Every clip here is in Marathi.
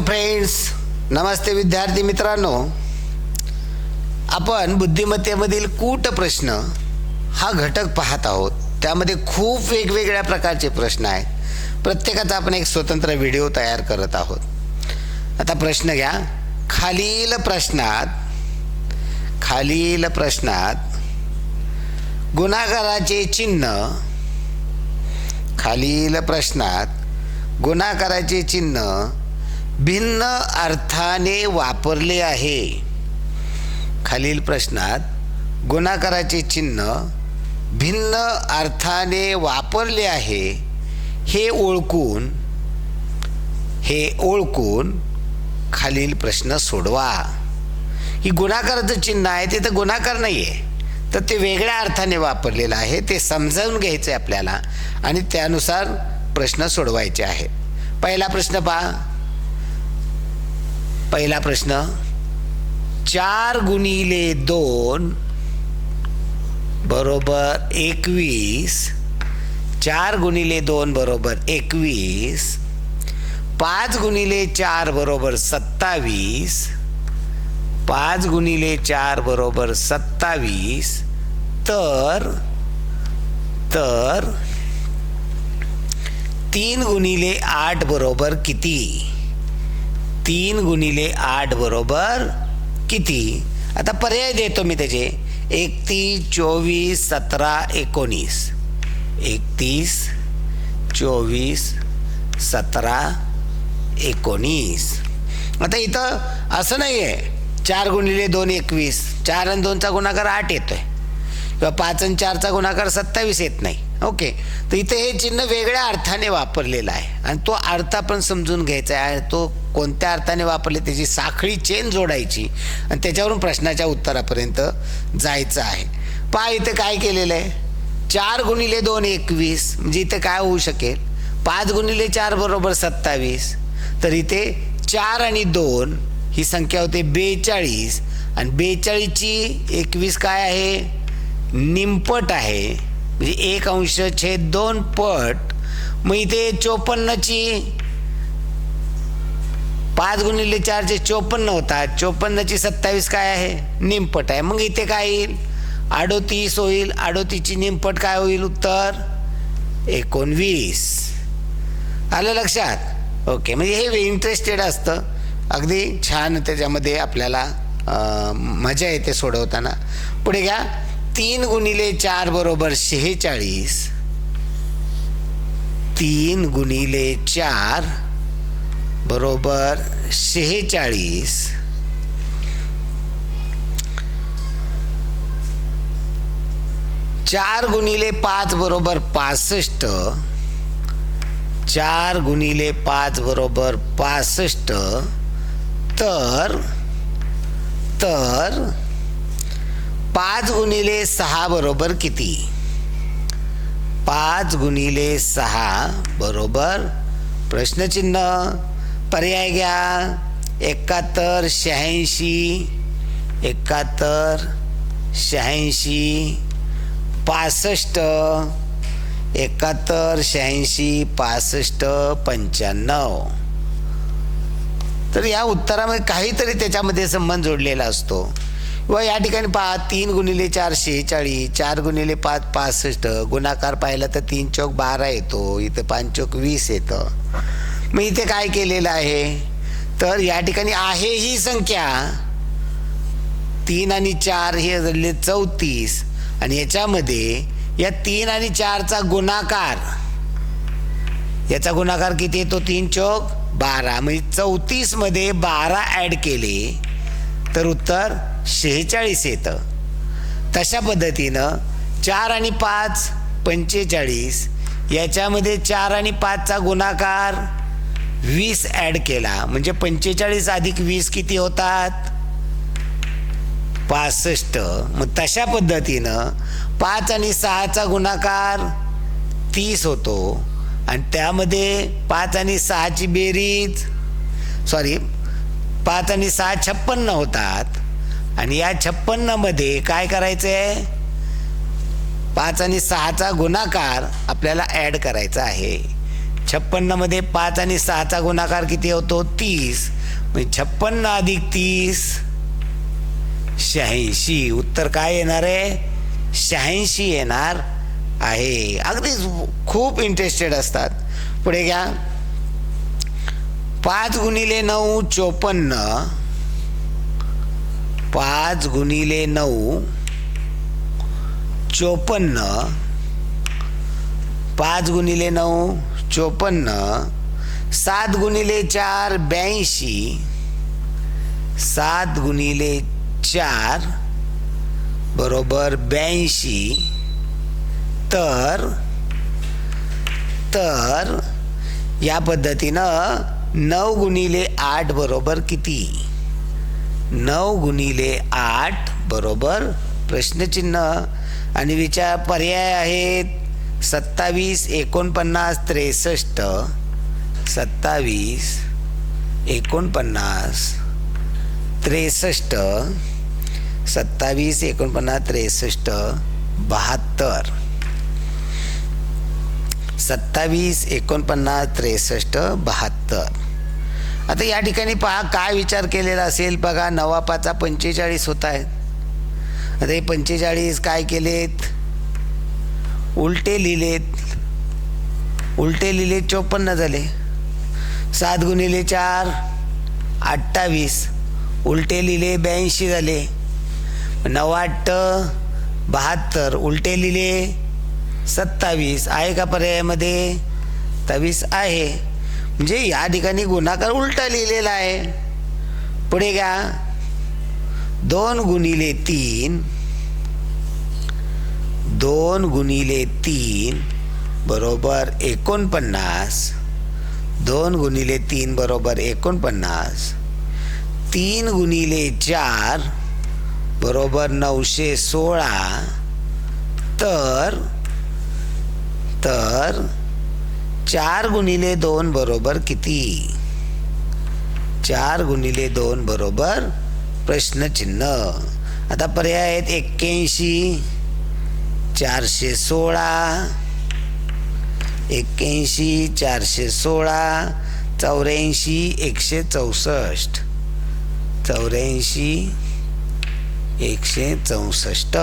फ्रेंड्स नमस्ते विद्यार्थी मित्रांनो. आपण बुद्धिमत्तेमधील कूट प्रश्न हा घटक पाहत आहोत. त्यामध्ये खूप वेगवेगळ्या प्रकारचे प्रश्न आहेत. प्रत्येकाचा आपण एक स्वतंत्र व्हिडिओ तयार करत आहोत. आता प्रश्न घ्या. खालील प्रश्नात खालील प्रश्नात गुणाकाराचे चिन्ह खालील प्रश्नात गुणाकाराचे चिन्ह भिन्न अर्थाने वापरले आहे. खालील प्रश्नात गुणाकाराचे चिन्ह भिन्न अर्थाने वापरले आहे. हे ओळखून हे ओळखून खालील प्रश्न सोडवा. ही गुणाकाराचं चिन्ह आहे ते तर गुणाकार नाही आहे तर ते वेगळ्या अर्थाने वापरलेलं आहे ते समजावून घ्यायचं आहे आपल्याला आणि त्यानुसार प्रश्न सोडवायचे आहेत. पहिला प्रश्न पहा. पहिला प्रश्न चार गुणिले दोन बरोबर एकवीस चार गुणिले दोन बरोबर एकवीस पाच गुणिले चार बरोबर सत्तावीस पाच गुणिले चार बरोबर सत्तावीस तर तर तीन गुणिले आठ बरोबर किती? तीन गुणिले आठ बरोबर किती? आता पर्याय देतो मी त्याचे. एकतीस चोवीस सतरा एकोणीस. एकतीस चोवीस सतरा एकोणीस. आता इथं असं नाही आहे चार गुणिले दोन एकवीस. चार आणि दोनचा गुणाकार आठ येतो आहे किंवा पाच आणि चारचा गुणाकार सत्तावीस येत नाही. ओके. तर इथे हे चिन्ह वेगळ्या अर्थाने वापरलेलं आहे. आणि तो अर्थ आपण समजून घ्यायचा आहे. तो कोणत्या अर्थाने वापरले त्याची साखळी चेन जोडायची? आणि त्याच्यावरून प्रश्नाच्या उत्तरापर्यंत जायचं आहे. पहा इथं काय केलेलं आहे? चार गुणिले दोन एकवीस म्हणजे इथे काय होऊ शकेल? पाच गुणिले चार बरोबर सत्तावीस. तर इथे चार आणि दोन ही संख्या होते बेचाळीस. आणि बेचाळीसची एकवीस काय आहे? निमपट आहे. म्हणजे एक अंश छेद दोन पट. मग इथे चोपन्नची पाच गुणिले चारचे चोपन्न होतात चोपन्नची सत्तावीस काय आहे? निमपट आहे. मग इथे काय येईल? अडोतीस होईल. अडोतीसची निमपट काय होईल? उत्तर एकोणवीस. आलं लक्षात? ओके. म्हणजे हे इंटरेस्टेड असतं. अगदी छान त्याच्यामध्ये आपल्याला मजा येते सोडवताना. पुढे घ्या. तीन गुणिले चार बरोबर शेहेचाळीस. तीन गुणिले चार बरोबर शेहेचाळीस. चार गुणिले पाच बरोबर पासष्ट. चार गुणिले पाच बरोबर पासष्ट. तर तर पाच गुणिले सहा बरोबर किती? पाच गुणिले सहा बरोबर प्रश्नचिन्ह. पर्याय घ्या. एकाहत्तर शहाऐंशी एकाहत्तर शहाऐंशी पासष्ट एकाहत्तर शहाऐंशी पासष्ट पंच्याण्णव. तर या उत्तरामध्ये काहीतरी त्याच्यामध्ये संबंध जोडलेला असतो. व या ठिकाणी पहा तीन गुणिले चार शेहेचाळीस चार गुणिले पाच पासष्ट गुणाकार पाहिला तर तीन चौक बारा येतो इथं पाच चौक वीस येतं. मग इथे काय केलेलं आहे? तर या ठिकाणी आहे ही संख्या. तीन आणि चार हे झाले चौतीस. आणि याच्यामध्ये या तीन आणि चारचा गुणाकार. याचा गुणाकार किती येतो तीन चौक बारा. म्हणजे चौतीसमध्ये बारा ॲड केले तर उत्तर शेहेचाळीस येतं. तशा पद्धतीनं चार आणि पाच पंचेचाळीस. याच्यामध्ये चार आणि पाचचा गुणाकार वीस ॲड केला. म्हणजे पंचेचाळीस अधिक वीस किती होतात? पासष्ट. मग तशा पद्धतीनं पाच आणि सहाचा गुणाकार तीस होतो. आणि त्यामध्ये पाच आणि सहाची बेरीज सॉरी पाच आणि सहा छप्पन्न होतात. आणि या छप्पन्नमध्ये काय करायचं आहे पाच आणि सहाचा गुणाकार आपल्याला ॲड करायचा आहे. छप्पन्नमध्ये पाच आणि सहाचा गुणाकार किती होतो? तीस. म्हणजे छप्पन्न अधिक तीस शहाऐंशी. उत्तर काय येणार आहे? शहाऐंशी येणार आहे. अगदी खूप इंटरेस्टेड असतात. पुढे घ्या. पाच गुणिले नऊ चोपन्न. पाच गुणिले नऊ चोपन्न. पाच गुणिले नऊ चोपन्न सात गुणिले चार ब्याऐंशी सात गुणिले चार बरोबर ब्याऐंशी. तर तर या पद्धतीनं नऊ गुणिले आठ बरोबर किती? नऊ गुणिले आठ बरोबर प्रश्नचिन्ह. आणि विचार पर्याय आहेत. सत्तावीस एकोणपन्नास त्रेसष्ट सत्तावीस एकोणपन्नास त्रेसष्ट सत्तावीस एकोणपन्नास त्रेसष्ट बहात्तर. सत्तावीस एकोणपन्नास त्रेसष्ट बहात्तर. आता या ठिकाणी पहा काय विचार केलेला असेल? बघा नवापाचा पंचेचाळीस होत आहेत आता हे पंचेचाळीस काय केलेत? उलटे लिहिलेत उलटे लिहिले चोपन्न झाले. सात गुणिले चार अठ्ठावीस. उलटे लिहिले ब्याऐंशी झाले. नवाट बहात्तर. उलटे लिहिले सत्तावीस. आहे का पर्यायामध्ये? सत्तावीस आहे. म्हणजे या ठिकाणी गुणाकार उलटा लिहिलेला आहे. पुढे घ्या. दोन गुणिले तीन. दोन गुणिले तीन बरोबर एकोणपन्नास. दोन गुणिले तीन बरोबर एकोणपन्नास. तीन गुणिले चार बरोबर नऊशे सोळा. तर तर चार गुणिले दोन बरोबर किती? चार गुणिले दोन बरोबर प्रश्नचिन्ह. आता पर्याय आहेत एक्क्याऐंशी. चारशे सोळा. एक्क्याऐंशी चारशे सोळा. चौऱ्याऐंशी एकशे चौसष्ट. चौऱ्याऐंशी एकशे चौसष्ट.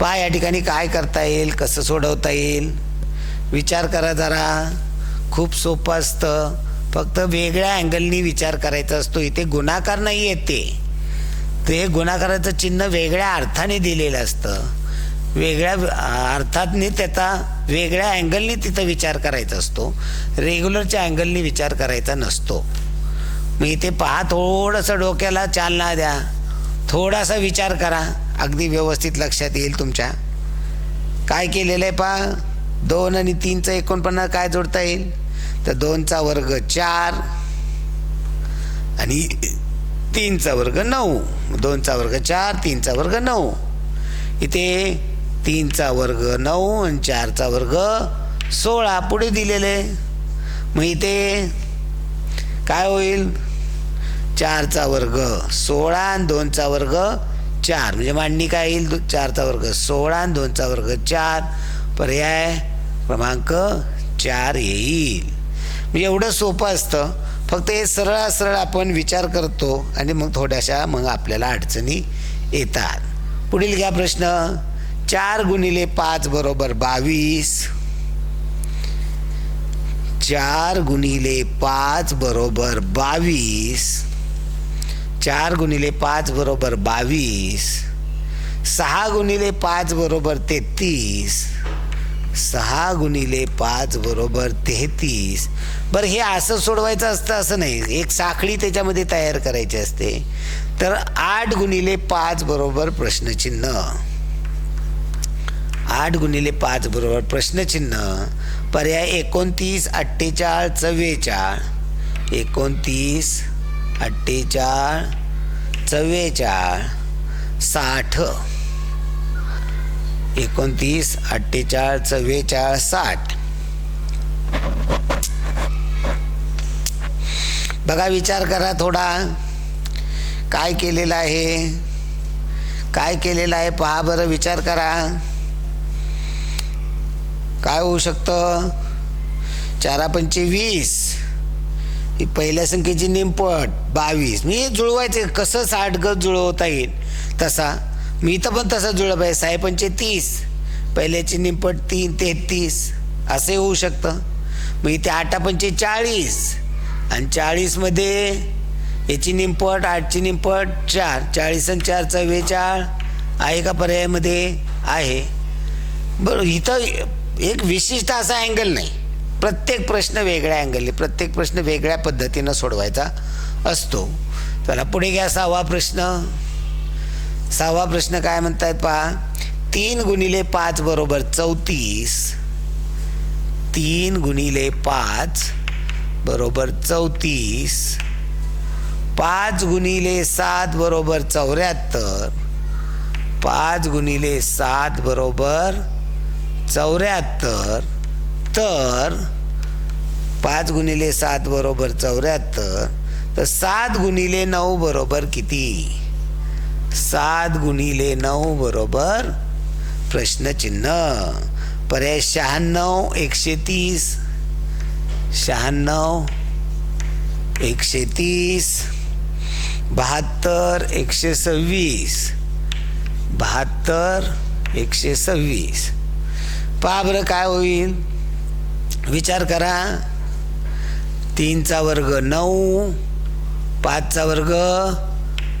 पहा या ठिकाणी काय करता येईल कसं सोडवता येईल? विचार करा जरा. खूप सोपं असतं. फक्त वेगळ्या अँगलनी विचार करायचा असतो. इथे गुणाकार नाही येते ते गुणाकाराचं चिन्ह वेगळ्या अर्थाने दिलेलं असतं. वेगळ्या अर्थातनी त्याचा वेगळ्या अँगलनी तिथं विचार करायचा असतो. रेग्युलरच्या अँगलनी विचार करायचा नसतो. मग इथे पहा थोडंसं डोक्याला चालना द्या. थोडासा विचार करा. अगदी व्यवस्थित लक्षात येईल तुमच्या. काय केलेलं आहे पहा दोन आणि तीनचं एकोणपन्नास काय जोडता येईल? तर दोनचा वर्ग चार. आणि तीनचा वर्ग नऊ. दोनचा वर्ग चार तीनचा वर्ग नऊ. इथे तीनचा वर्ग नऊ आणि चारचा वर्ग सोळा पुढे दिलेले. मग इथे काय होईल? चारचा वर्ग सोळा आणि दोनचा वर्ग चार. म्हणजे मांडणी काय येईल? चारचा वर्ग सोळा आणि दोनचा वर्ग चार. पर्याय क्रमांक चार येईल. म्हणजे एवढं सोपं असतं. फक्त हे सरळ सरळ आपण विचार करतो आणि मग थोड्याशा मग आपल्याला अडचणी येतात. पुढील घ्या प्रश्न. चार गुणिले पाच बरोबर बावीस. चार गुणिले पाच बरोबर बावीस. चार गुणिले पाच बरोबर बावीस. सहा गुणिले पाच बरोबर तेहतीस. सहा गुणिले पाच बरोबर तेहतीस. बरं हे असं सोडवायचं असतं असं नाही. एक साखळी त्याच्यामध्ये तयार करायची असते. तर आठ गुणिले पाच बरोबर प्रश्नचिन्ह. आठ गुणिले पाच बरोबर प्रश्नचिन्ह. पर्याय एकोणतीस अठ्ठेचाळ चव्वेचाळ. एकोणतीस अठ्ठेचाळ चव्वेचाळ. साठ. एकोणतीस अठ्ठेचाळ चव्वेचाळ साठ. बघा विचार करा थोडा. काय केलेलं आहे? काय केलेलं आहे? पहा बरं विचार करा. काय होऊ शकतं? चारा पंचे वीस. ही पहिल्या संख्येची निमपट बावीस. मी जुळवायचे कसं साठ गज जुळवता येईल? तसा. मी तर पण तसं जुळप आहे साहे पंचे तीस पहिल्याची निंपट तीन तेहतीस असे होऊ शकतं. मग इथे आठा पंचे चाळीस. आणि चाळीसमध्ये याची निंपट आठची निंपट चार. चाळीस आणि चार चव्वेचाळ आहे का पर्यायामध्ये आहे. बरं इथं एक विशिष्ट असा अँगल नाही. प्रत्येक प्रश्न वेगळ्या अँगलने प्रत्येक प्रश्न वेगळ्या पद्धतीनं सोडवायचा असतो. चला पुढे घ्या सहावा प्रश्न. सहावा प्रश्न काय म्हणतायत पहा. तीन गुणिले पाच बरोबर चौतीस. तीन गुणिले पाच बरोबर चौतीस. पाच गुणिले सात बरोबर चौऱ्याहत्तर. पाच गुणिले सात बरोबर चौऱ्याहत्तर. तर पाच गुणिले सात बरोबर चौऱ्याहत्तर. तर सात गुणिले नऊ बरोबर किती? सात गुणिले नऊ बरोबर प्रश्नचिन्ह. पर्याय शहाण्णव एकशे तीस. शहाण्णव एकशे तीस. बहात्तर एकशे सव्वीस. बहात्तर एकशे सव्वीस. पहा बरं काय होईल. विचार करा. तीनचा वर्ग नऊ पाचचा वर्ग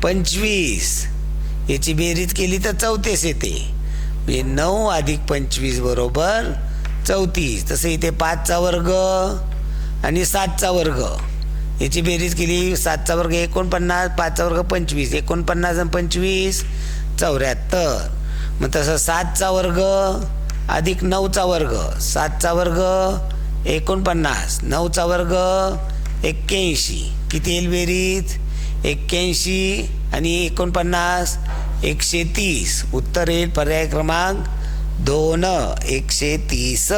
पंचवीस. याची बेरीज केली तर चौतीस येते. म्हणजे नऊ अधिक पंचवीस बरोबर चौतीस. तसं इथे पाचचा वर्ग आणि सातचा वर्ग. याची बेरीज केली सातचा वर्ग एकोणपन्नास पाचचा वर्ग पंचवीस. एकोणपन्नास आणि पंचवीस चौऱ्याहत्तर. मग तसं सातचा वर्ग अधिक नऊचा वर्ग. सातचा वर्ग एकोणपन्नास. नऊचा वर्ग एक्क्याऐंशी. किती येईल बेरीज? एक्क्याऐंशी आणि एकोणपन्नास एकशे तीस उत्तर येईल पर्याय क्रमांक दोन एकशे तीस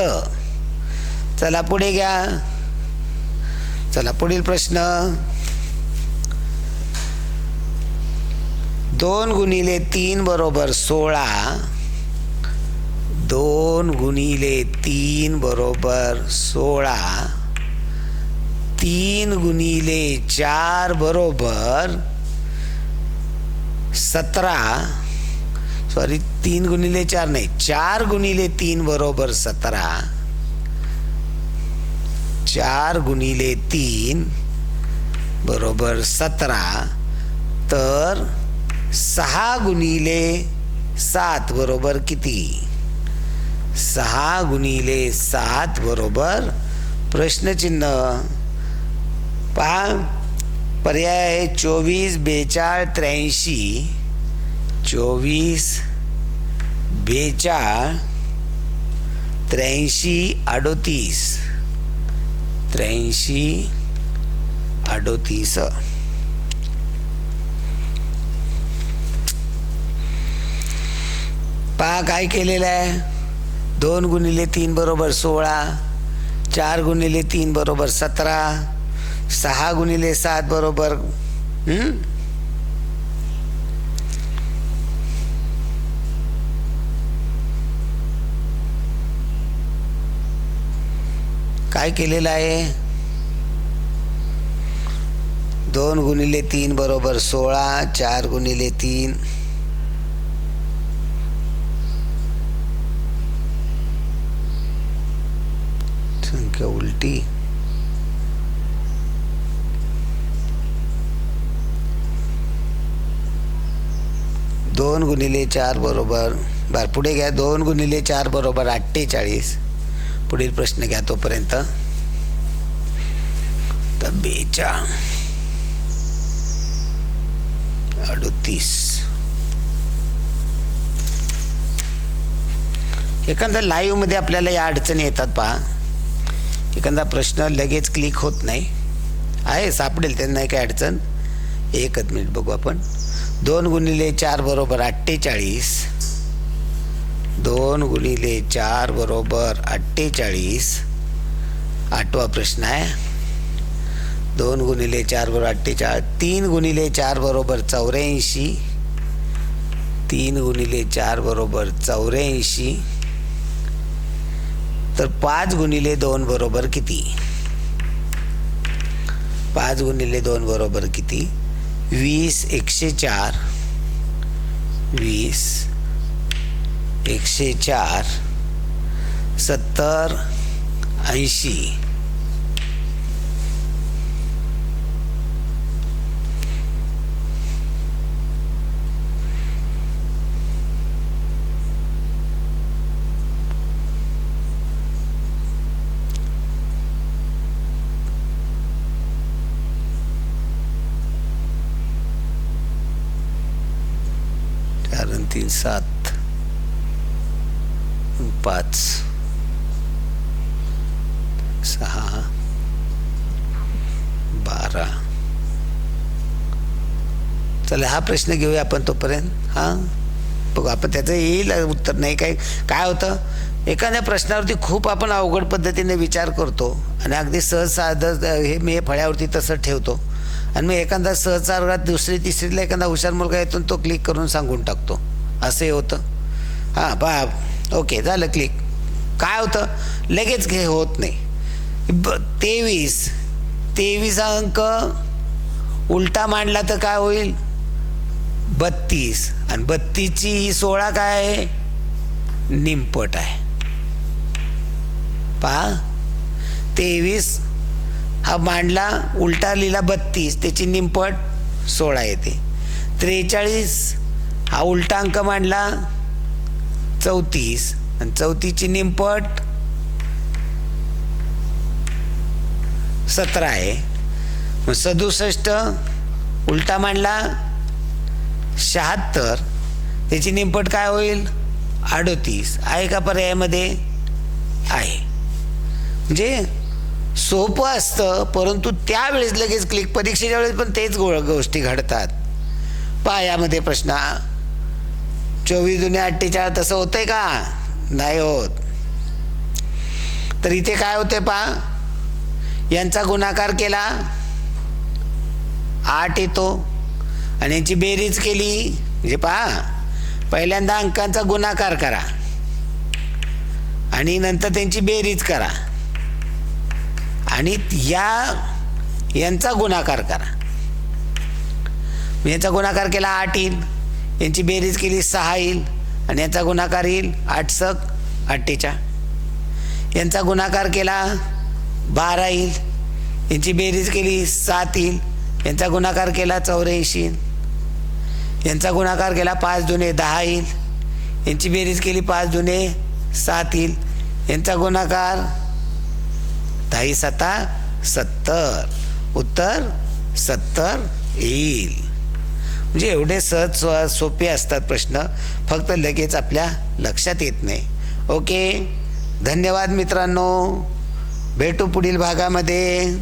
चला पुढे घ्या. चला पुढील प्रश्न. दोन गुणिले तीन बरोबर सोळा. दोन गुणिले तीन बरोबर सोळा. तीन गुणिले चार बरोबर सतरा सॉरी तीन गुणिले चार नाही चार गुणिले तीन बरोबर सतरा चार गुणिले तीन बरोबर सतरा तर सहा गुणिले सात बरोबर किती? सहा गुणिले सात बरोबर प्रश्नचिन्ह. पहा पर्याय आहे चोवीस बेचाळ त्र्याऐंशी. चोवीस बेचाळ त्र्याऐंशी अडोतीस. त्र्याऐंशी अडोतीस. पहा काय केलेलं आहे. दोन गुणिले तीन बरोबर सोळा. चार गुणिले तीन बरोबर सतरा. सहा गुणिले सात बरोबर काय केलेलं आहे? दोन गुणिले तीन बरोबर सोळा चार गुणिले तीन. संख्या उलटी. दोन गुणिले चार बरोबर. बर पुढे घ्या. दोन गुणिले चार बरोबर अठ्ठेचाळीस. पुढील प्रश्न घ्या तोपर्यंत. तर बेचा अडतीस. एखादा लाईव्हमध्ये आपल्याला या अडचणी येतात पहा. एखादा प्रश्न लगेच क्लिक होत नाही. आहे सापडेल त्यांना काय अडचण. एकच मिनिट बघू आपण. दोन गुणिले चार बरोबर अठ्ठेचाळीस. दोन गुणिले चार बरोबर अठ्ठेचाळीस. आठवा प्रश्न आहे. दोन गुणिले चार बरोबर अठ्ठेचाळीस तीन गुणिले चार बरोबर चौऱ्याऐंशी. तीन गुणिले चार बरोबर चौऱ्याऐंशी. तर पाच गुणिले दोन बरोबर किती? पाच गुणिले दोन बरोबर किती? वीस एकशे चार. वीस एकशे चार. सत्तर ऐंशी. कारण तीन सात पाच सहा बारा. चला हा प्रश्न घेऊया आपण तोपर्यंत. हां? बघू आपण त्याचं येईल उत्तर नाही काय काय होतं? एखाद्या प्रश्नावरती खूप आपण अवघड पद्धतीने विचार करतो आणि अगदी सहज साधं हे मी हे फळ्यावरती तसं ठेवतो. आणि मग एखादा सहचारात दुसरी तिसरीला एखादा हुशार मुलगा येतो तो क्लिक करून सांगून टाकतो. असंही होतं. हां बा ओके झालं क्लिक काय होतं? लगेच घे होत नाही. ब तेवीस. तेवीस अंक उलटा मांडला तर काय होईल? बत्तीस. आणि बत्तीसची ही सोळा काय आहे? निमपट आहे. पहा. तेवीस हा मांडला उलटा लिहिला बत्तीस त्याची निमपट सोळा येते. त्रेचाळीस हा उलटा अंक मांडला चौतीस आणि चौतीसची निमपट सतरा आहे. मग सदुसष्ट उलटा मांडला शहात्तर त्याची निमपट काय होईल? अडोतीस. आहे का पर्यायामध्ये? आहे. म्हणजे सोपं असतं परंतु त्यावेळेस लगेच क्लिक परीक्षेच्या वेळेस पण तेच गो गोष्टी घडतात. पायामध्ये प्रश्न. चोवीस जुने अठ्ठेचाळ तसं होतंय का? नाही होत. तर इथे काय होते पहा. यांचा गुणाकार केला. आठ येतो. आणि यांची बेरीज केली. म्हणजे पहा. पहिल्यांदा अंकांचा गुणाकार करा. आणि नंतर त्यांची बेरीज करा. आणि या यांचा गुणाकार करा. यांचा गुणाकार केला आठ येईल. यांची बेरीज केली सहा येईल. आणि यांचा गुणाकार येईल आठ सक अठ्ठेच्या यांचा गुणाकार केला बारा येईल. यांची बेरीज केली सात येईल. यांचा गुणाकार केला चौऱ्याऐंशी येईल. यांचा गुणाकार केला पाच दुने दहा येईल. यांची बेरीज केली पाच दुने सात येईल. यांचा गुणाकार दहाही सता सत्तर. उत्तर सत्तर येईल. म्हणजे एवढे सहज स्व सोपे असतात प्रश्न. फक्त लगेच आपल्या लक्षात येत नाही. ओके? धन्यवाद मित्रांनो. भेटू पुढील भागामध्ये.